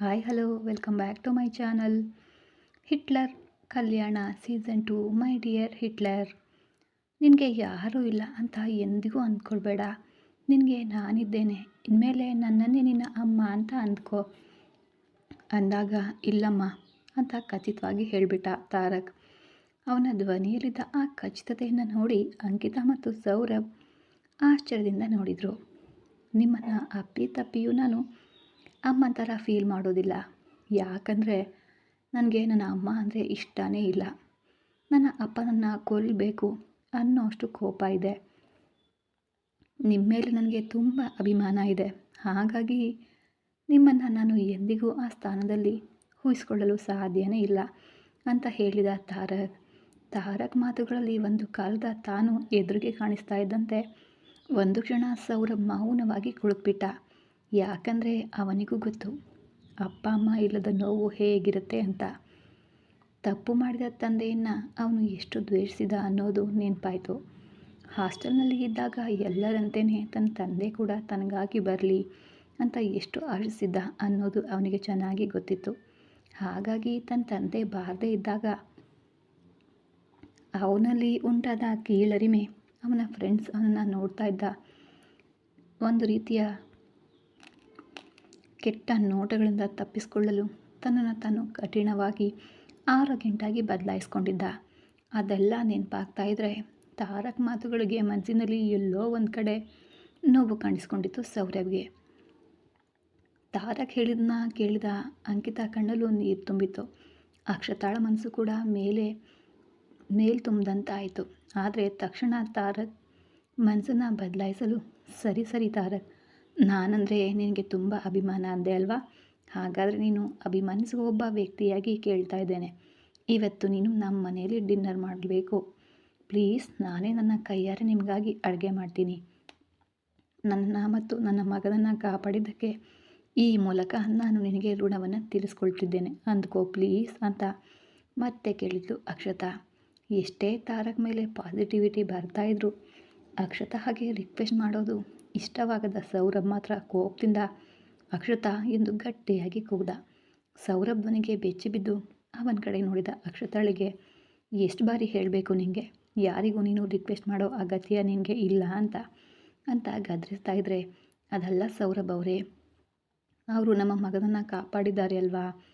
Hi hello welcome back to my channel Hitler Kalyana season two my dear Hitler ನಿನಗೆ ಯಾರೂ ಇಲ್ಲ ಅಂತ ಎಂದಿಗೂ ಅಂದ್ಕೊಳ್ಬೇಡ. ನಿನಗೆ ನಾನಿದ್ದೇನೆ. ಇನ್ಮೇಲೆ ನನ್ನನ್ನೇ ನಿನ್ನ ಅಮ್ಮ ಅಂತ ಅಂದ್ಕೋ. ಅಂದಾಗ, ಇಲ್ಲಮ್ಮ ಅಂತ ಖಚಿತವಾಗಿ ಹೇಳಿಬಿಟ್ಟ ತಾರಕ್. ಅವನ ಧ್ವನಿಯಲ್ಲಿದ್ದ ಆ ಖಚಿತತೆಯನ್ನು ನೋಡಿ ಅಂಕಿತಾ ಮತ್ತು ಸೌರಭ್ ಆಶ್ಚರ್ಯದಿಂದ ನೋಡಿದರು. ನಿಮ್ಮನ್ನು ಅಪ್ಪಿ ತಪ್ಪಿಯೂ ನಾನು ಅಮ್ಮ ಥರ ಫೀಲ್ ಮಾಡೋದಿಲ್ಲ. ಯಾಕಂದರೆ ನನಗೆ ನನ್ನ ಅಮ್ಮ ಅಂದರೆ ಇಷ್ಟನೇ ಇಲ್ಲ. ನನ್ನ ಅಪ್ಪನನ್ನು ಕೊಲ್ಲಬೇಕು ಅನ್ನೋ ಅಷ್ಟು ಕೋಪ ಇದೆ. ನಿಮ್ಮ ಮೇಲೆ ನನಗೆ ತುಂಬ ಅಭಿಮಾನ ಇದೆ. ಹಾಗಾಗಿ ನಿಮ್ಮನ್ನು ನಾನು ಎಂದಿಗೂ ಆ ಸ್ಥಾನದಲ್ಲಿ ಊಹಿಸ್ಕೊಳ್ಳಲು ಸಾಧ್ಯನೇ ಇಲ್ಲ ಅಂತ ಹೇಳಿದ ತಾರಕ್. ತಾರಕ್ ಮಾತುಗಳಲ್ಲಿ ಒಂದು ಕಾಲದ ತಾನು ಎದುರಿಗೆ ಕಾಣಿಸ್ತಾ ಇದ್ದಂತೆ ಒಂದು ಕ್ಷಣ ಸೌರಭ್ ಮೌನವಾಗಿ ಕುಳಿತುಬಿಟ್ಟ ಯಾಕಂದರೆ ಅವನಿಗೂ ಗೊತ್ತು, ಅಪ್ಪ, ಅಮ್ಮ ಇಲ್ಲದ ನೋವು ಹೇಗಿರುತ್ತೆ ಅಂತ. ತಪ್ಪು ಮಾಡಿದ ತಂದೆಯನ್ನು ಅವನು ಎಷ್ಟು ದ್ವೇಷಿಸಿದ ಅನ್ನೋದು ನೆನಪಾಯಿತು. ಹಾಸ್ಟೆಲ್ನಲ್ಲಿ ಇದ್ದಾಗ ಎಲ್ಲರಂತೆಯೇ ತನ್ನ ತಂದೆ ಕೂಡ ತನಗಾಗಿ ಬರಲಿ ಅಂತ ಎಷ್ಟು ಆಶಿಸಿದ್ದ ಅನ್ನೋದು ಅವನಿಗೆ ಚೆನ್ನಾಗಿ ಗೊತ್ತಿತ್ತು. ಹಾಗಾಗಿ ತನ್ನ ತಂದೆ ಬಾರದೇ ಇದ್ದಾಗ ಅವನಲ್ಲಿ ಉಂಟಾದ ಕೀಳರಿಮೆ, ಅವನ ಫ್ರೆಂಡ್ಸ್ ಅವನನ್ನು ನೋಡ್ತಾ ಇದ್ದ ಒಂದು ರೀತಿಯ ಕೆಟ್ಟ ನೋಟಗಳಿಂದ ತಪ್ಪಿಸಿಕೊಳ್ಳಲು ತನ್ನನ್ನು ತಾನು ಕಠಿಣವಾಗಿ ಆರೋಗ್ಯಂಟಾಗಿ ಬದಲಾಯಿಸ್ಕೊಂಡಿದ್ದ. ಅದೆಲ್ಲ ನೆನಪಾಗ್ತಾ ಇದ್ದರೆ ತಾರಕ್ ಮಾತುಗಳಿಗೆ ಮನಸ್ಸಿನಲ್ಲಿ ಎಲ್ಲೋ ಒಂದು ಕಡೆ ನೋವು ಕಾಣಿಸ್ಕೊಂಡಿತ್ತು ಸೌರಭ್ಗೆ ತಾರಕ್ ಹೇಳಿದ್ನ ಕೇಳಿದ ಅಂಕಿತ ಕಣ್ಣಲ್ಲೂ ನೀರು ತುಂಬಿತ್ತು. ಅಕ್ಷತಾಳ ಮನಸ್ಸು ಕೂಡ ಮೇಲೆ, ಮೇಲ್ ತುಂಬಿದಂತಾಯಿತು. ಆದರೆ ತಕ್ಷಣ ತಾರಕ್ ಮನಸ್ಸನ್ನು ಬದಲಾಯಿಸಲು ಸರಿ ಸರಿ ತಾರಕ್ ನಾನಂದರೆ ನಿನಗೆ ತುಂಬ ಅಭಿಮಾನ ಅಂದೆ ಅಲ್ವಾ? ಹಾಗಾದರೆ ನೀನು ಅಭಿಮಾನಿಸುವ ಒಬ್ಬ ವ್ಯಕ್ತಿಯಾಗಿ ಕೇಳ್ತಾ ಇದ್ದೇನೆ. ಇವತ್ತು ನೀನು ನಮ್ಮ ಮನೆಯಲ್ಲಿ ಡಿನ್ನರ್ ಮಾಡಬೇಕು. ಪ್ಲೀಸ್ ನಾನೇ ನನ್ನ ಕೈಯಾರೆ ನಿಮಗಾಗಿ ಅಡುಗೆ ಮಾಡ್ತೀನಿ. ನನ್ನ ಮತ್ತು ನನ್ನ ಮಗನನ್ನು ಕಾಪಾಡಿದ್ದಕ್ಕೆ ಈ ಮೂಲಕ ನಾನು ನಿನಗೆ ಋಣವನ್ನು ತೀರಿಸ್ಕೊಳ್ತಿದ್ದೇನೆ ಅಂದ್ಕೋ ಪ್ಲೀಸ್ ಅಂತ ಮತ್ತೆ ಕೇಳಿದ್ಲು ಅಕ್ಷತಾ. ಎಷ್ಟೇ ತಾರಕ್ ಮೇಲೆ ಪಾಸಿಟಿವಿಟಿ ಬರ್ತಾಯಿದ್ರು ಅಕ್ಷತಾ ಹಾಗೆ ರಿಕ್ವೆಸ್ಟ್ ಮಾಡೋದು ಇಷ್ಟವಾಗದ ಸೌರಭ್ ಮಾತ್ರ ಕೋಪದಿಂದ, ಅಕ್ಷತಾ, ಎಂದು ಗಟ್ಟಿಯಾಗಿ ಕೂಗ್ದ. ಬೆಚ್ಚಿ ಬಿದ್ದು ಅವನ ಕಡೆ ನೋಡಿದ ಅಕ್ಷತಾಳಿಗೆ, ಎಷ್ಟು ಬಾರಿ ಹೇಳಬೇಕು ನಿನಗೆ ಯಾರಿಗೂ ನೀನು ರಿಕ್ವೆಸ್ಟ್ ಮಾಡೋ ಅಗತ್ಯ ನಿನಗೆ ಇಲ್ಲ ಅಂತ ಅಂತ ಗದರಿಸ್ತಾ ಇದ್ರೆ, ಅದಲ್ಲ ಸೌರಭ್ ಅವರೇ, ಅವರು ನಮ್ಮ ಮಗನನ್ನು ಕಾಪಾಡಿದ್ದಾರೆ ಅಲ್ವಾ?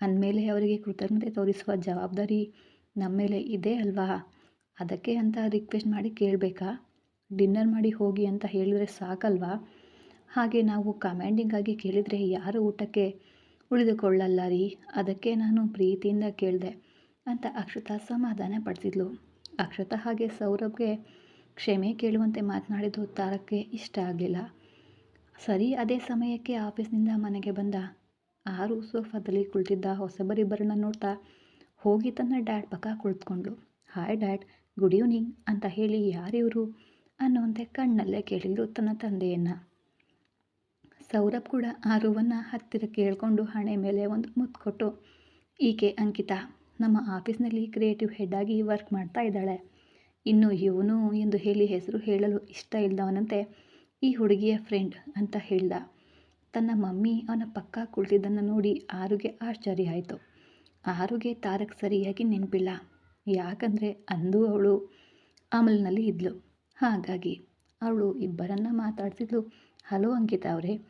ಅಂದಮೇಲೆ ಅವರಿಗೆ ಕೃತಜ್ಞತೆ ತೋರಿಸುವ ಜವಾಬ್ದಾರಿ ನಮ್ಮ ಮೇಲೆ ಇದೆ ಅಲ್ವಾ? ಅದಕ್ಕೆ ಅಂತ ರಿಕ್ವೆಸ್ಟ್ ಮಾಡಿ ಕೇಳಬೇಕಾ? ಡಿನ್ನರ್ ಮಾಡಿ ಹೋಗಿ ಅಂತ ಹೇಳಿದರೆ ಸಾಕಲ್ವಾ? ಹಾಗೆ ನಾವು ಕಮ್ಯಾಂಡಿಂಗಾಗಿ ಕೇಳಿದರೆ ಯಾರು ಊಟಕ್ಕೆ ಉಳಿದುಕೊಳ್ಳಲ್ಲ ರೀ? ಅದಕ್ಕೆ ನಾನು ಪ್ರೀತಿಯಿಂದ ಕೇಳಿದೆ ಅಂತ ಅಕ್ಷತಾ ಸಮಾಧಾನ ಪಡಿಸಿದ್ಲು ಅಕ್ಷತಾ ಹಾಗೆ ಸೌರಭ್ಗೆ ಕ್ಷಮೆ ಕೇಳುವಂತೆ ಮಾತನಾಡಿದ್ದು ತಾರಕ್ಕೆ ಇಷ್ಟ ಆಗಲಿಲ್ಲ. ಸರಿ, ಅದೇ ಸಮಯಕ್ಕೆ ಆಫೀಸ್ನಿಂದ ಮನೆಗೆ ಬಂದ. ಆರು ಸೋಫಾದಲ್ಲಿ ಕುಳಿತಿದ್ದ ಹೊಸಬರಿಬ್ಬರನ್ನ ನೋಡ್ತಾ ಹೋಗಿ ತನ್ನ ಡ್ಯಾಡ್ ಪಕ್ಕ ಕುಳಿತುಕೊಂಡ್ಳು ಹಾಯ್ ಡ್ಯಾಡ್, ಗುಡ್ ಈವ್ನಿಂಗ್ ಅಂತ ಹೇಳಿ ಯಾರಿವರು ಅನ್ನುವಂತೆ ಕಣ್ಣಲ್ಲೇ ಕೇಳಿದ್ರು ತನ್ನ ತಂದೆಯನ್ನು. ಸೌರಭ್ ಕೂಡ ಆರುವನ್ನು ಹತ್ತಿರ ಕೇಳಿಕೊಂಡು ಹಣೆ ಮೇಲೆ ಒಂದು ಮುತ್ತು ಕೊಟ್ಟು, ಈಕೆ ಅಂಕಿತಾ, ನಮ್ಮ ಆಫೀಸ್ನಲ್ಲಿ ಕ್ರಿಯೇಟಿವ್ ಹೆಡ್ ಆಗಿ ವರ್ಕ್ ಮಾಡ್ತಾ ಇದ್ದಾಳೆ. ಇನ್ನು ಇವನು ಎಂದು ಹೇಳಿ ಹೆಸರು ಹೇಳಲು ಇಷ್ಟ ಇಲ್ಲದವನಂತೆ ಈ ಹುಡುಗಿಯ ಫ್ರೆಂಡ್ ಅಂತ ಹೇಳ್ದ. ತನ್ನ ಮಮ್ಮಿ ಅವನ ಪಕ್ಕ ಕುಳಿತಿದ್ದನ್ನು ನೋಡಿ ಆರುಗೆ ಆಶ್ಚರ್ಯ ಆಯಿತು. ಆರುಗೆ ತಾರಕ್ ಸರಿಯಾಗಿ ನೆನಪಿಲ್ಲ. ಯಾಕಂದರೆ ಅಂದು ಅವಳು ಅಮಲ್ನಲ್ಲಿ ಇದ್ಲು. ಹಾಗಾಗಿ ಅವಳು ಇಬ್ಬರನ್ನ ಮಾತಾಡ್ತಿದ್ಲು. ಹಲೋ ಅಂಕಿತಾ ಅವರೇ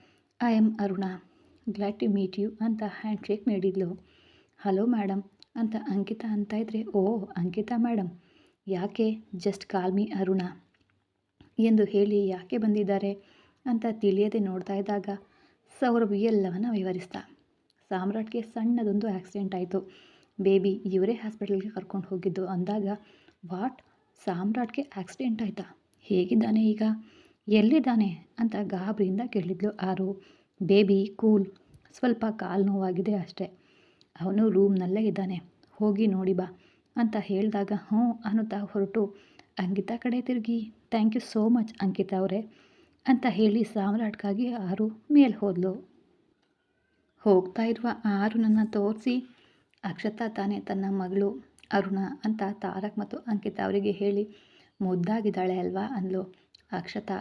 I am Aruna. Glad to meet you ಅಂತ ಹ್ಯಾಂಡ್ ಶೇಕ್ ನೀಡಿದ್ಲು. ಹಲೋ ಮೇಡಮ್ ಅಂತ ಅಂಕಿತಾ ಅಂತ ಇದ್ರೆ, ಓ, ಅಂಕಿತಾ ಮೇಡಮ್ ಯಾಕೆ? Just call me Aruna. ಎಂದು ಹೇಳಿ, ಯಾಕೆ ಬಂದಿದ್ದಾರೆ? ಅಂತ ತಿಳಿಯದೆ ನೋಡ್ತಾ ಇದ್ದಾಗ, ಸೌರಭ್ ಎಲ್ಲವನ್ನ ವಿವರಿಸ್ತಾ. ಸಾಮ್ರಾಟ್ಗೆ ಸಣ್ಣದೊಂದು ಆಕ್ಸಿಡೆಂಟ್ ಆಯಿತು. ಬೇಬಿ ಇವರೇ ಹಾಸ್ಪಿಟಲ್ಗೆ ಕರ್ಕೊಂಡು ಹೋಗಿದ್ದು ಅಂದಾಗ ವಾಟ್ ಸಾಮ್ರಾಟ್ಗೆ ಆಕ್ಸಿಡೆಂಟ್ ಆಯಿತಾ? ಹೇಗಿದ್ದಾನೆ ಈಗ? ಎಲ್ಲಿದ್ದಾನೆ? ಅಂತ ಗಾಬರಿಯಿಂದ ಕೇಳಿದ್ಲು ಆರು. Baby, cool. ಸ್ವಲ್ಪ ಕಾಲು ನೋವಾಗಿದೆ ಅಷ್ಟೇ. ಅವನು ರೂಮ್ನಲ್ಲೇ ಇದ್ದಾನೆ. ಹೋಗಿ ನೋಡಿ ಬಾ ಅಂತ ಹೇಳಿದಾಗ ಹ್ಞೂ ಅನ್ನುತ್ತಾ ಹೊರಟು. ಅಂಕಿತಾ ಕಡೆ ತಿರುಗಿ. Thank you so much Ankita ಅವರೇ ಅಂತ ಹೇಳಿ ಸಾಮ್ರಾಟ್ಗಾಗಿ ಆರು ಮೇಲೆ ಹೋದ್ಲು. ಹೋಗ್ತಾ ಇರುವ ಆರು ನನ್ನ ತೋರಿಸಿ ಅಕ್ಷತಾ ತಾನೇ ತನ್ನ ಮಗಳು ಅರುಣ ಅಂತ ತಾರಕ್ ಮತ್ತು ಅಂಕಿತಾ ಅವರಿಗೆ ಹೇಳಿ ಮುದ್ದಾಗಿದ್ದಾಳೆ ಅಲ್ವಾ? ಅಂದ್ಲು. ಅಕ್ಷತಾ,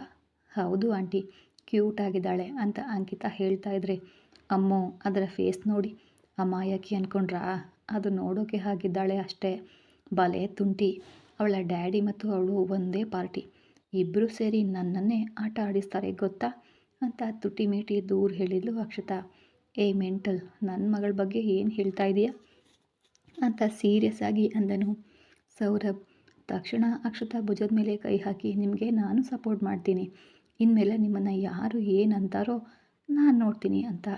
ಹೌದು ಆಂಟಿ, ಕ್ಯೂಟ್ ಆಗಿದ್ದಾಳೆ ಅಂತ ಅಂಕಿತಾ ಹೇಳ್ತಾ ಇದ್ರೆ, ಅಮ್ಮೋ, ಅದರ ಫೇಸ್ ನೋಡಿ, ಅಮಾಯಕಿ ಅಂದ್ಕೊಂಡ್ರಾ ಅದು ನೋಡೋಕೆ ಹಾಗಿದ್ದಾಳೆ ಅಷ್ಟೇ. ಬಲೆ ತುಂಟಿ, ಅವಳ ಡ್ಯಾಡಿ ಮತ್ತು ಅವಳು ಒಂದೇ ಪಾರ್ಟಿ. ಇಬ್ಬರೂ ಸೇರಿ ನನ್ನನ್ನೇ ಆಟ ಆಡಿಸ್ತಾರೆ, ಗೊತ್ತಾ? ಅಂತ ತುಟಿ ಮೀಟಿ ದೂರ ಹೇಳಿದ್ಲು ಅಕ್ಷತಾ. ಏ ಮೆಂಟಲ್ ನನ್ನ ಮಗಳ ಬಗ್ಗೆ ಏನು ಹೇಳ್ತಾ ಇದೆಯಾ? ಅಂತ ಸೀರಿಯಸ್ ಆಗಿ ಅಂದನು. ಸೌರಭ್ ತಕ್ಷಣ ಅಕ್ಷತಾ ಭುಜದ ಮೇಲೆ ಕೈ ಹಾಕಿ, ನಿಮಗೆ ನಾನು ಸಪೋರ್ಟ್ ಮಾಡ್ತೀನಿ. ಇನ್ಮೇಲೆ ನಿಮ್ಮನ್ನು ಯಾರು ಏನಂತಾರೋ ನಾನು ನೋಡ್ತೀನಿ ಅಂತ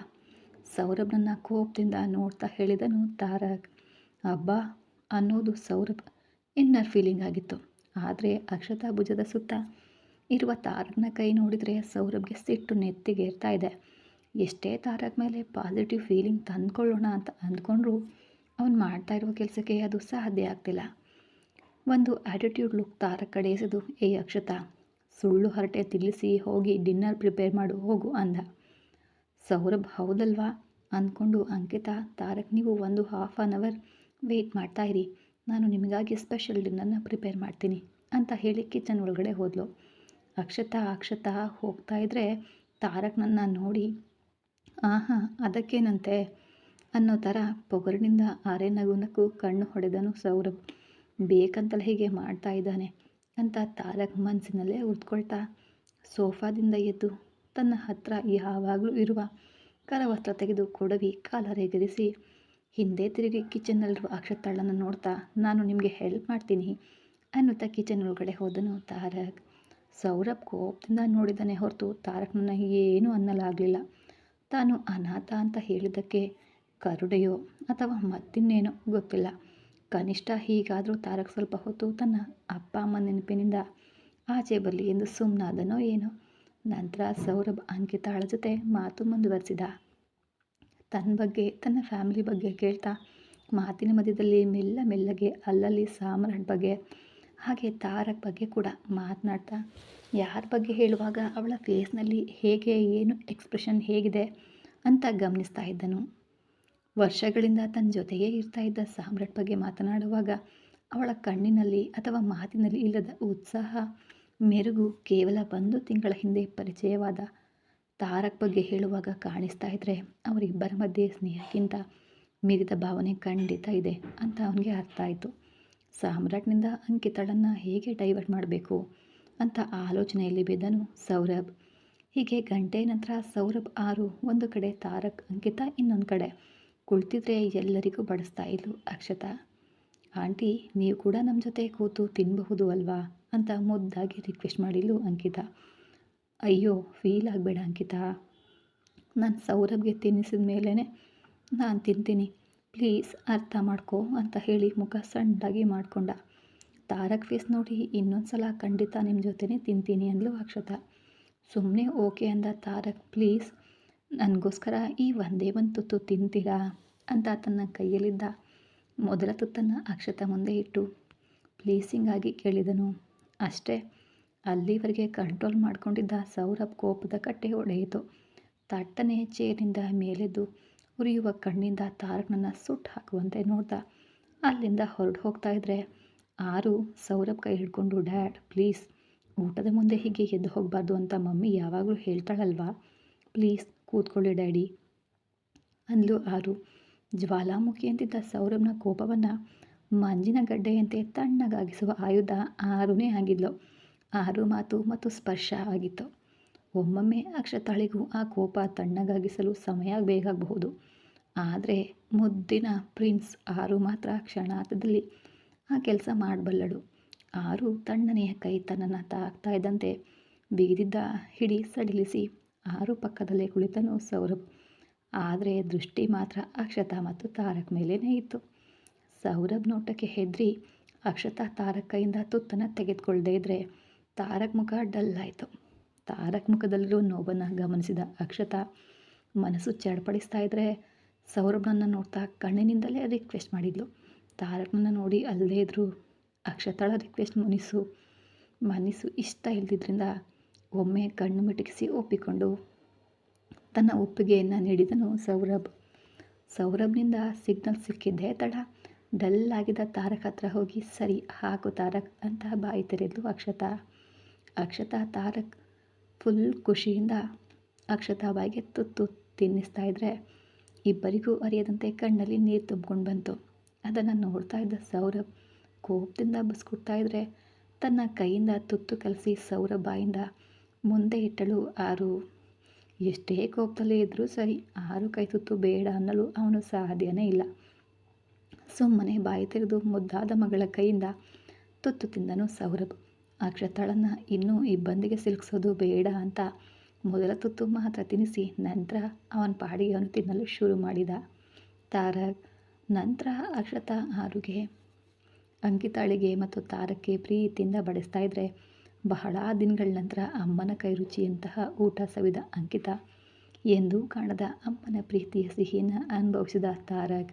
ಸೌರಭ್ನನ್ನು ಕೋಪದಿಂದ ನೋಡ್ತಾ ಹೇಳಿದನು ತಾರಕ್. ಅಬ್ಬಾ! ಅನ್ನೋದು ಸೌರಭ್ ಇನ್ನರ್ ಫೀಲಿಂಗ್ ಆಗಿತ್ತು. ಆದರೆ ಅಕ್ಷತಾ ಭುಜದ ಸುತ್ತ ಇರುವ ತಾರಕ್ನ ಕೈ ನೋಡಿದರೆ ಸೌರಭ್ಗೆ ಸಿಟ್ಟು ನೆತ್ತಿಗೆ ಇರ್ತಾ ಇದೆ. ಎಷ್ಟೇ ತಾರಕ್ ಮೇಲೆ ಪಾಸಿಟಿವ್ ಫೀಲಿಂಗ್ ತಂದ್ಕೊಳ್ಳೋಣ ಅಂತ ಅಂದ್ಕೊಂಡ್ರು, ಅವನು ಮಾಡ್ತಾ ಇರುವ ಕೆಲಸಕ್ಕೆ ಅದು ಸಾಧ್ಯ ಆಗ್ತಿಲ್ಲ. ಒಂದು ಆ್ಯಟಿಟ್ಯೂಡ್ ಲುಕ್ ತಾರ ಕಡೆ ಏ ಅಕ್ಷತಾ, ಸುಳ್ಳು ಹರಟೆ ತಿಳಿಸಿ ಹೋಗಿ ಡಿನ್ನರ್ ಪ್ರಿಪೇರ್ ಮಾಡು, ಹೋಗು ಅಂದ. ಸೌರಭ್, ಹೌದಲ್ವಾ? ಅಂದ್ಕೊಂಡು ಅಂಕಿತಾ, ತಾರಕ್, ನೀವು ಒಂದು ಹಾಫ್ ಆನ್ ಅವರ್ ವೆಯ್ಟ್ ಇರಿ. ನಾನು ನಿಮಗಾಗಿ ಸ್ಪೆಷಲ್ ಡಿನ್ನರ್ನ ಪ್ರಿಪೇರ್ ಮಾಡ್ತೀನಿ ಅಂತ ಹೇಳಿ ಕಿಚನ್ ಒಳಗಡೆ ಹೋದ್ಲು. ಅಕ್ಷತಾ ಅಕ್ಷತಾ ಹೋಗ್ತಾ ಇದ್ರೆ ತಾರಕ್ ನನ್ನ ನೋಡಿ, ಆಹಾ, ಅದಕ್ಕೇನಂತೆ? ಅನ್ನೋ ಥರ ಪೊಗರಿನಿಂದ ಆರೆ ನಗುನಕ್ಕೂ ಕಣ್ಣು ಹೊಡೆದನು ಸೌರಭ್. ಬೇಕಂತಲೇ ಹೀಗೆ ಮಾಡ್ತಾ ಇದ್ದಾನೆ ಅಂತ ತಾರಕ್ ಮನಸ್ಸಿನಲ್ಲೇ ಉರ್ತ್ಕೊಳ್ತಾ ಸೋಫಾದಿಂದ ಎದ್ದು ತನ್ನ ಹತ್ರ ಯಾವಾಗಲೂ ಇರುವ ಕರವಸ್ತ್ರ ತೆಗೆದು ಕೊಡವಿ ಕಾಲರೆಗರಿಸಿ ಹಿಂದೆ ತಿರುಗಿ ಕಿಚನ್ನಲ್ಲಿರುವ ಅಕ್ಷತಾಳನ್ನು ನೋಡ್ತಾ, ನಾನು ನಿಮಗೆ ಹೆಲ್ಪ್ ಮಾಡ್ತೀನಿ ಅನ್ನುತ್ತಾ ಕಿಚನ್ ಒಳಗಡೆ ಹೋದನು ತಾರಕ್. ಸೌರಭ್ ಕೋಪದಿಂದ ನೋಡಿದ್ದಾನೆ ಹೊರತು ತಾರಕ್ನನ್ನು ಏನೂ ಅನ್ನಲಾಗಲಿಲ್ಲ. ತಾನು ಅನಾಥ ಅಂತ ಹೇಳಿದ್ದಕ್ಕೆ ಕರುಡೆಯೋ ಅಥವಾ ಮತ್ತಿನ್ನೇನೋ ಗೊತ್ತಿಲ್ಲ. ಕನಿಷ್ಠ ಹೀಗಾದರೂ ತಾರಕ್ ಸ್ವಲ್ಪ ಹೊತ್ತು ತನ್ನ ಅಪ್ಪ ಅಮ್ಮ ನೆನಪಿನಿಂದ ಆಚೆ ಬರಲಿ ಎಂದು ಸುಮ್ಮನಾದನೋ ಏನೋ. ನಂತರ ಸೌರಭ್ ಅಂಕಿತಾಳ ಜೊತೆ ಮಾತು ಮುಂದುವರೆಸಿದ. ತನ್ನ ಬಗ್ಗೆ, ತನ್ನ ಫ್ಯಾಮಿಲಿ ಬಗ್ಗೆ ಕೇಳ್ತಾ ಮಾತಿನ ಮಧ್ಯದಲ್ಲಿ ಮೆಲ್ಲ ಮೆಲ್ಲಗೆ ಅಲ್ಲಲ್ಲಿ ಸಾಮ್ರಾಟ್ ಬಗ್ಗೆ, ಹಾಗೆ ತಾರಕ್ ಬಗ್ಗೆ ಕೂಡ ಮಾತನಾಡ್ತಾ ಯಾರ ಬಗ್ಗೆ ಹೇಳುವಾಗ ಅವಳ ಫೇಸ್ನಲ್ಲಿ ಹೇಗೆ, ಏನು ಎಕ್ಸ್ಪ್ರೆಷನ್ ಹೇಗಿದೆ ಅಂತ ಗಮನಿಸ್ತಾ ಇದ್ದನು. ವರ್ಷಗಳಿಂದ ತನ್ನ ಜೊತೆಗೇ ಇರ್ತಾ ಇದ್ದ ಸಾಮ್ರಾಟ್ ಬಗ್ಗೆ ಮಾತನಾಡುವಾಗ, ಅವಳ ಕಣ್ಣಿನಲ್ಲಿ ಅಥವಾ ಮಾತಿನಲ್ಲಿ ಇಲ್ಲದ ಉತ್ಸಾಹ, ಮೆರುಗು ಕೇವಲ ಒಂದು ತಿಂಗಳ ಹಿಂದೆ ಪರಿಚಯವಾದ. ತಾರಕ್ ಬಗ್ಗೆ ಹೇಳುವಾಗ ಕಾಣಿಸ್ತಾ ಇದ್ದರೆ ಅವರಿಬ್ಬರ ಮಧ್ಯೆ ಸ್ನೇಹಕ್ಕಿಂತ ಮೀರಿದ ಭಾವನೆ ಖಂಡಿತ ಇದೆ ಅಂತ ಅವನಿಗೆ ಅರ್ಥ ಆಯಿತು. ಸಾಮ್ರಾಟ್ನಿಂದ ಅಂಕಿತಳನ್ನು ಹೇಗೆ ಡೈವರ್ಟ್ ಮಾಡಬೇಕು ಅಂತ ಆಲೋಚನೆಯಲ್ಲಿ ಬಿದ್ದನು ಸೌರಭ್. ಹೀಗೆ ಗಂಟೆ ನಂತರ ಸೌರಭ್ ಆರು ಒಂದು ಕಡೆ, ತಾರಕ್, ಅಂಕಿತ ಇನ್ನೊಂದು ಕಡೆ. ಕುಳಿತಿದ್ರೆ ಎಲ್ಲರಿಗೂ ಬಡಿಸ್ತಾ ಇದ್ಲು ಅಕ್ಷತಾ. ಆಂಟಿ, ನೀವು ಕೂಡ ನಮ್ಮ ಜೊತೆ ಕೂತು ತಿನ್ನಬಹುದು ಅಲ್ವಾ? ಅಂತ ಮುದ್ದಾಗಿ ರಿಕ್ವೆಸ್ಟ್ ಮಾಡಿದ್ಲು ಅಂಕಿತ. ಅಯ್ಯೋ ಫೀಲ್ ಆಗಬೇಡ ಅಂಕಿತಾ. ನಾನು ಸೌರಭ್ಗೆ ತಿನ್ನಿಸಿದ ಮೇಲೇ ನಾನು ತಿಂತೀನಿ. ಪ್ಲೀಸ್ ಅರ್ಥ ಮಾಡ್ಕೊ ಅಂತ ಹೇಳಿ ಮುಖ ಸಣ್ಣದಾಗಿ ಮಾಡಿಕೊಂಡ. ತಾರಕ್ ಫೇಸ್ ನೋಡಿ ಇನ್ನೊಂದು ಸಲ ಖಂಡಿತ ನಿಮ್ಮ ಜೊತೆನೇ ತಿಂತೀನಿ ಅಂದ್ಲು ಅಕ್ಷತ. ಸುಮ್ಮನೆ ಓಕೆ ಅಂದ ತಾರಕ್, ಪ್ಲೀಸ್ ನನಗೋಸ್ಕರ ಈ ಒಂದೇ ಒಂದು ತುತ್ತು ತಿಂತೀರಾ? ಅಂತ ತನ್ನ ಕೈಯಲ್ಲಿದ್ದ ಮೊದಲ ತುತ್ತನ್ನು ಅಕ್ಷತ ಮುಂದೆ ಇಟ್ಟು ಪ್ಲೀಸಿಂಗಾಗಿ ಕೇಳಿದನು. ಅಷ್ಟೇ, ಅಲ್ಲಿವರೆಗೆ ಕಂಟ್ರೋಲ್ ಮಾಡಿಕೊಂಡಿದ್ದ ಸೌರಭ್ ಕೋಪದ ಕಟ್ಟೆ ಒಡೆಯಿತು ತಟ್ಟನೆ ಚೇರಿನಿಂದ ಮೇಲೆದ್ದು ಉರಿಯುವ ಕಣ್ಣಿಂದ ತಾರಕನನ್ನು ಸುಟ್ಟು ಹಾಕುವಂತೆ ನೋಡ್ದ. ಅಲ್ಲಿಂದ ಹೊರಟು ಹೋಗ್ತಾ ಇದ್ರೆ ಆರು ಸೌರಭ್ ಕೈ ಹಿಡ್ಕೊಂಡು, ಡ್ಯಾಡ್, ಪ್ಲೀಸ್, ಊಟದ ಮುಂದೆ ಹೀಗೆ ಎದ್ದು ಹೋಗಬಾರ್ದು ಅಂತ ಮಮ್ಮಿ ಯಾವಾಗಲೂ ಹೇಳ್ತಾಳಲ್ವಾ? ಪ್ಲೀಸ್ ಕೂತ್ಕೊಳ್ಳಿ, ಡ್ಯಾಡಿ. ಅಂದ್ಲು ಆರು ಜ್ವಾಲಾಮುಖಿಯಂತಿದ್ದ ಸೌರಭ್ನ ಕೋಪವನ್ನು ಮಂಜಿನ ಗಡ್ಡೆಯಂತೆ ತಣ್ಣಗಾಗಿಸುವ ಆಯುಧ ಆರುನೇ ಆಗಿದ್ಲು ಆರು ಮಾತು ಮತ್ತು ಸ್ಪರ್ಶ ಆಗಿತ್ತು. ಒಮ್ಮೊಮ್ಮೆ ಅಕ್ಷತಾಳಿಗೂ ಆ ಕೋಪ ತಣ್ಣಗಾಗಿಸಲು ಸಮಯ ಬೇಕಾಗಬಹುದು. ಆದರೆ ಮುದ್ದಿನ ಪ್ರಿನ್ಸ್ ಆರು ಮಾತ್ರ ಕ್ಷಣಾರ್ಥದಲ್ಲಿ ಆ ಕೆಲಸ ಮಾಡಬಲ್ಲಳು. ಆರು ತಣ್ಣನೆಯ ಕೈ ತನ್ನನ್ನು ತಾಕ್ತಾ ಇದ್ದಂತೆ ಬಿಗಿದಿದ್ದ ಹಿಡಿ ಸಡಿಲಿಸಿ ಆರು ಪಕ್ಕದಲ್ಲೇ ಕುಳಿತನು ಸೌರಭ್ ಆದರೆ ದೃಷ್ಟಿ ಮಾತ್ರ ಅಕ್ಷತಾ ಮತ್ತು ತಾರಕ್ ಮೇಲೇ ಇತ್ತು. ಸೌರಭ್ ನೋಟಕ್ಕೆ ಹೆದರಿ ಅಕ್ಷತಾ ತಾರಕ್ ಕೈಯಿಂದ ತುತ್ತನ್ನು ತೆಗೆದುಕೊಳ್ಳದೇ ಇದ್ದರೆ ತಾರಕ್ ಮುಖ ಡಲ್ ಆಯಿತು. ತಾರಕ್ ಮುಖದಲ್ಲಿರೋ ನೋಬನ್ನು ಗಮನಿಸಿದ ಅಕ್ಷತಾ ಮನಸ್ಸು ಚಡಪಡಿಸ್ತಾ ಇದ್ದರೆ ಸೌರಭ್ನನ್ನು ನೋಡ್ತಾ ಕಣ್ಣಿನಿಂದಲೇ ರಿಕ್ವೆಸ್ಟ್ ಮಾಡಿದ್ಲು. ತಾರಕ್ನನ್ನು ನೋಡಿ ಅಲ್ಲದೇ ಇದ್ದರು ಅಕ್ಷತಾಳ ರಿಕ್ವೆಸ್ಟ್ ಮನಸ್ಸು ಮನಸ್ಸು ಇಷ್ಟ ಇಲ್ದಿದ್ರಿಂದ ಒಮ್ಮೆ ಕಣ್ಣು ಮಿಟುಕಿಸಿ ಒಪ್ಪಿಕೊಂಡು ತನ್ನ ಒಪ್ಪಿಗೆಯನ್ನು ನೀಡಿದನು ಸೌರಭ್. ಸೌರಭ್ನಿಂದ ಸಿಗ್ನಲ್ ಸಿಕ್ಕಿದ್ದೇ ತಡ. ಡಲ್ ಆಗಿದ್ದ ತಾರಕ್ ಹತ್ರ ಹೋಗಿ, ಸರಿ, ಹಾಕು ತಾರಕ್ ಅಂತ ಬಾಯಿ ತೆರೆದು ಅಕ್ಷತಾ. ಅಕ್ಷತಾ ತಾರಕ್ ಫುಲ್ ಖುಷಿಯಿಂದ ಅಕ್ಷತಾ ಬಾಯಿಗೆ ತುತ್ತು ತಿನ್ನಿಸ್ತಾ ಇದ್ದರೆ ಇಬ್ಬರಿಗೂ ಅರಿಯದಂತೆ ಕಣ್ಣಲ್ಲಿ ನೀರು ತುಂಬ್ಕೊಂಡು ಬಂತು. ಅದನ್ನು ನೋಡ್ತಾ ಇದ್ದ ಸೌರಭ್ ಕೋಪದಿಂದ ಬಸ್ಕೊಡ್ತಾ ಇದ್ದರೆ ತನ್ನ ಕೈಯಿಂದ ತುತ್ತು ಕಲಸಿ ಸೌರಭ್ ಬಾಯಿಂದ ಮುಂದೆ ಇಟ್ಟಳು ಆರು. ಎಷ್ಟೇ ಕೋಪದಲ್ಲಿ ಇದ್ದರೂ ಸರಿ, ಆರು ಕೈ ತುತ್ತು ಬೇಡ ಅನ್ನಲು ಅವನು ಸಾಧ್ಯನೇ ಇಲ್ಲ. ಸುಮ್ಮನೆ ಬಾಯಿ ತೆಗೆದು ಮುದ್ದಾದ ಮಗಳ ಕೈಯಿಂದ ತುತ್ತು ತಿಂದನು ಸೌರಭ್. ಅಕ್ಷತಾಳನ್ನು ಇನ್ನೂ ಇಬ್ಬಂದಿಗೆ ಸಿಲುಕಿಸೋದು ಬೇಡ ಅಂತ ಮೊದಲ ತುತ್ತು ಮಾತ್ರ ತಿನ್ನಿಸಿ, ನಂತರ ಅವನ ಪಾಡಿಗೆ ಅವನು ತಿನ್ನಲು ಶುರು ಮಾಡಿದ. ತಾರಕ್, ನಂತರ ಅಕ್ಷತಾ ಆರುಗೆ ಅಂಕಿತಾಳಿಗೆ ಮತ್ತು ತಾರಕ್ಕೆ ಪ್ರೀತಿಯಿಂದ ಬಡಿಸ್ತಾ ಇದ್ದರೆ ಬಹಳ ದಿನಗಳ ನಂತರ ಅಮ್ಮನ ಕೈ ರುಚಿಯಂತಹ ಊಟ ಸವಿದ ಅಂಕಿತ. ಎಂದೂ ಕಾಣದ ಅಮ್ಮನ ಪ್ರೀತಿಯ ಸಿಹಿಯನ್ನು ಅನುಭವಿಸಿದ ತಾರಕ್,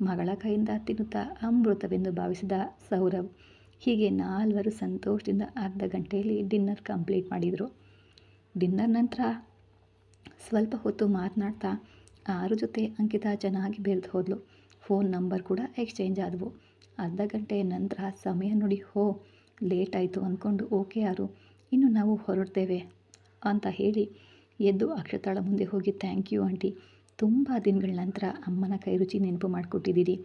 ಮಗಳ ಕೈಯಿಂದ ತಿನ್ನುತ್ತಾ ಅಮೃತವೆಂದು ಭಾವಿಸಿದ ಸೌರಭ್ ಹೀಗೆ ನಾಲ್ವರು ಸಂತೋಷದಿಂದ ಅರ್ಧ ಗಂಟೆಯಲ್ಲಿ ಡಿನ್ನರ್ ಕಂಪ್ಲೀಟ್ ಮಾಡಿದರು. ಡಿನ್ನರ್ ನಂತರ ಸ್ವಲ್ಪ ಹೊತ್ತು ಮಾತನಾಡ್ತಾ ಆರು ಜೊತೆ ಅಂಕಿತ ಚೆನ್ನಾಗಿ ಬೆರೆದು ಹೋದ್ಲು. ಫೋನ್ ನಂಬರ್ ಕೂಡ ಎಕ್ಸ್ಚೇಂಜ್ ಆದವು. ಅರ್ಧ ಗಂಟೆ ನಂತರ ಸಮಯ ನೋಡಿ ಹೋ ಲೇಟ್ ಆಯಿತು ಅಂದ್ಕೊಂಡು, ಓಕೆ ಯಾರು? ಇನ್ನು ನಾವು ಹೊರಡ್ತೇವೆ ಅಂತ ಹೇಳಿ ಎದ್ದು ಅಕ್ಷತಾಳ ಮುಂದೆ ಹೋಗಿ ಥ್ಯಾಂಕ್ ಯು ಆಂಟಿ. ತುಂಬ ದಿನಗಳ ನಂತರ ಅಮ್ಮನ ಕೈ ರುಚಿ ನೆನಪು ಮಾಡಿಕೊಟ್ಟಿದ್ದೀರಿ.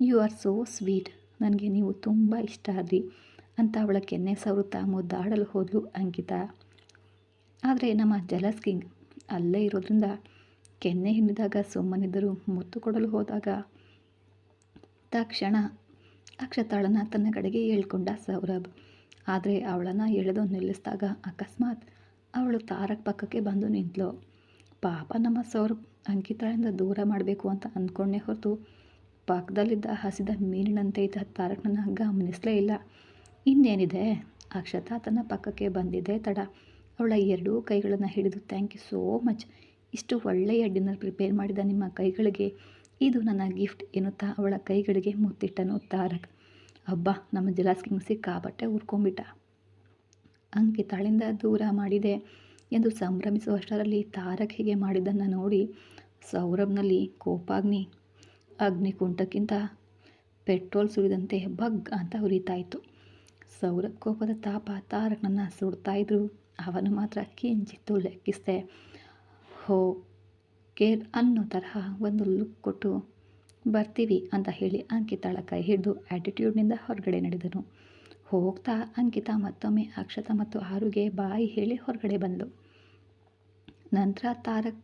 ಯು ಆರ್ ಸೋ ಸ್ವೀಟ್ ನನಗೆ ನೀವು ತುಂಬ ಇಷ್ಟ ಆದ್ರಿ ಅಂತ ಅವಳ ಕೆನ್ನೆ ಸವರುತ್ತಾ ಮುದ್ದಾಡಲು ಹೋದಲು ಅಂಕಿತಾ. ಆದರೆ ನಮ್ಮ ಜಲಸ್ ಕಿಂಗ್ ಅಲ್ಲೇ ಇರೋದ್ರಿಂದ ಕೆನ್ನೆ ಹಿಡಿದಾಗ ಸುಮ್ಮನಿದ್ದರು ಮುತ್ತು ಕೊಡಲು ಹೋದಾಗ, ತಕ್ಷಣ ಅಕ್ಷತಾಳನ್ನ ತನ್ನ ಕಡೆಗೆ ಹೇಳ್ಕೊಂಡ ಸೌರಭ್, ಆದರೆ ಅವಳನ್ನು ಎಳೆದು ನಿಲ್ಲಿಸಿದಾಗ ಅಕಸ್ಮಾತ್ ಅವಳು ತಾರಕ್ ಪಕ್ಕಕ್ಕೆ ಬಂದು ನಿಂತಳು ಪಾಪ ನಮ್ಮ ಸೌರಭ್ ಅಂಕಿತಾಳಿಂದ ದೂರ ಮಾಡಬೇಕು ಅಂತ ಅಂದ್ಕೊಂಡೇ ಹೊರತು ಪಕ್ಕದಲ್ಲಿದ್ದ ಹಸಿದ ಮೀನಿನಂತೆ ಇದ್ದ ತಾರಕ್ನ ಗಮನಿಸಲೇ ಇಲ್ಲ. ಇನ್ನೇನಿದೆ? ಅಕ್ಷತಾ ತನ್ನ ಪಕ್ಕಕ್ಕೆ ಬಂದಿದ್ದೇ ತಡ. ಅವಳ ಎರಡೂ ಕೈಗಳನ್ನು ಹಿಡಿದು ಥ್ಯಾಂಕ್ ಯು ಸೋ ಮಚ್ ಇಷ್ಟು ಒಳ್ಳೆಯ ಡಿನ್ನರ್ ಪ್ರಿಪೇರ್ ಮಾಡಿದ ನಿಮ್ಮ ಕೈಗಳಿಗೆ ಇದು ನನ್ನ ಗಿಫ್ಟ್ ಎನ್ನುತ್ತಾ ಅವಳ ಕೈಗಳಿಗೆ ಮುತ್ತಿಟ್ಟನು ತಾರಕ್. ಹಬ್ಬ ನಮ್ಮ ಜಲಾಸ್ಕಿಂಗ್ ಸಿಕ್ಕಾಬಟ್ಟೆ ಉರ್ಕೊಂಬಿಟ್ಟ ಅಂಕಿತಾಳಿಂದ ದೂರ ಮಾಡಿದೆ ಎಂದು ಸಂಭ್ರಮಿಸುವಷ್ಟರಲ್ಲಿ ತಾರಕ್ ಹೀಗೆ ಮಾಡಿದ್ದನ್ನು ನೋಡಿ ಸೌರಭ್ನಲ್ಲಿ ಕೋಪಾಗ್ನಿ ಅಗ್ನಿಕುಂಠಕ್ಕಿಂತ ಪೆಟ್ರೋಲ್ ಸುರಿದಂತೆ ಬಗ್ ಅಂತ ಉರಿತಾಯಿತು. ಸೌರಭ್ ಕೋಪದ ತಾಪ ತಾರಕ್ನನ್ನು ಸುಡ್ತಾಯಿದ್ರು ಅವನು ಮಾತ್ರ ಕಿಂಚಿತ್ತು ಲೆಕ್ಕಿಸ್ದೆ, ಹೋ ಕೇರ್ ಅನ್ನೋ ತರಹ ಒಂದು ಲುಕ್ ಕೊಟ್ಟು ಬರ್ತೀವಿ ಅಂತ ಹೇಳಿ ಅಂಕಿತಾಳ ಕೈ ಹಿಡಿದು ಆ್ಯಟಿಟ್ಯೂಡ್ನಿಂದ ಹೊರಗಡೆ ನಡೆದನು. ಹೋಗ್ತಾ ಅಂಕಿತಾ ಮತ್ತೊಮ್ಮೆ ಅಕ್ಷತ ಮತ್ತು ಆರುಗೆ ಬಾಯಿ ಹೇಳಿ ಹೊರಗಡೆ ಬಂದಳು ನಂತರ ತಾರಕ್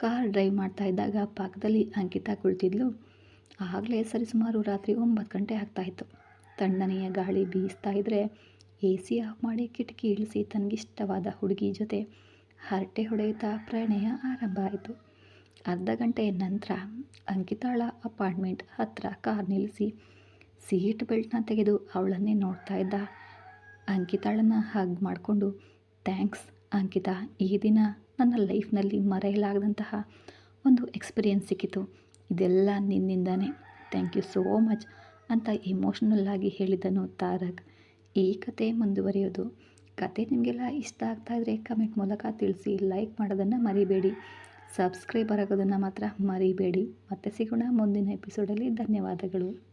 ಕಾರ್ ಡ್ರೈವ್ ಮಾಡ್ತಾ ಇದ್ದಾಗ ಪಕ್ಕದಲ್ಲಿ ಅಂಕಿತಾ ಕುಳಿತಿದ್ಲು. ಆಗಲೇ ಸರಿಸುಮಾರು ರಾತ್ರಿ ಒಂಬತ್ತು ಗಂಟೆ ಆಗ್ತಾಯಿತ್ತು ತಣ್ಣನೆಯ ಗಾಳಿ ಬೀಸ್ತಾ ಇದ್ದರೆ ಎ ಸಿ ಆಫ್ ಮಾಡಿ ಕಿಟಕಿ ಇಳಿಸಿ ತನಗಿಷ್ಟವಾದ ಹುಡುಗಿ ಜೊತೆ ಹರಟೆ ಹೊಡೆಯುತ್ತಾ ಪ್ರಣಯ ಆರಂಭ ಆಯಿತು. ಅರ್ಧ ಗಂಟೆಯ ನಂತರ ಅಂಕಿತಾಳ ಅಪಾರ್ಟ್ಮೆಂಟ್ ಹತ್ತಿರ ಕಾರ್ ನಿಲ್ಲಿಸಿ ಸೀಟ್ ಬೆಲ್ಟ್ನ ತೆಗೆದು ಅವಳನ್ನೇ ನೋಡ್ತಾ ಇದ್ದ. ಅಂಕಿತಾಳನ್ನು ಹಗ್ ಮಾಡಿಕೊಂಡು, ಥ್ಯಾಂಕ್ಸ್ ಅಂಕಿತಾ, ಈ ದಿನ ನನ್ನ ಲೈಫ್ನಲ್ಲಿ ಮರೆಯಲಾಗದಂತಹ ಒಂದು ಎಕ್ಸ್ಪೀರಿಯೆನ್ಸ್ ಸಿಕ್ಕಿತು. ಇದೆಲ್ಲ ನಿನ್ನಿಂದನೇ. ಥ್ಯಾಂಕ್ ಯು ಸೋ ಮಚ್ ಅಂತ ಇಮೋಷ್ನಲ್ ಆಗಿ ಹೇಳಿದನು ತಾರಕ್. ಈ ಕತೆ ಮುಂದುವರಿಯೋದು. ಕತೆ ನಿಮಗೆಲ್ಲ ಇಷ್ಟ ಆಗ್ತಾ ಇದ್ದರೆ ಕಮೆಂಟ್ ಮೂಲಕ ತಿಳಿಸಿ, ಲೈಕ್ ಮಾಡೋದನ್ನು ಮರಿಬೇಡಿ. ಸಬ್ಸ್ಕ್ರೈಬರ್ ಆಗೋದನ್ನು ಮಾತ್ರ ಮರಿಬೇಡಿ. ಮತ್ತೆ ಸಿಗೋಣ ಮುಂದಿನ ಎಪಿಸೋಡಲ್ಲಿ ಧನ್ಯವಾದಗಳು.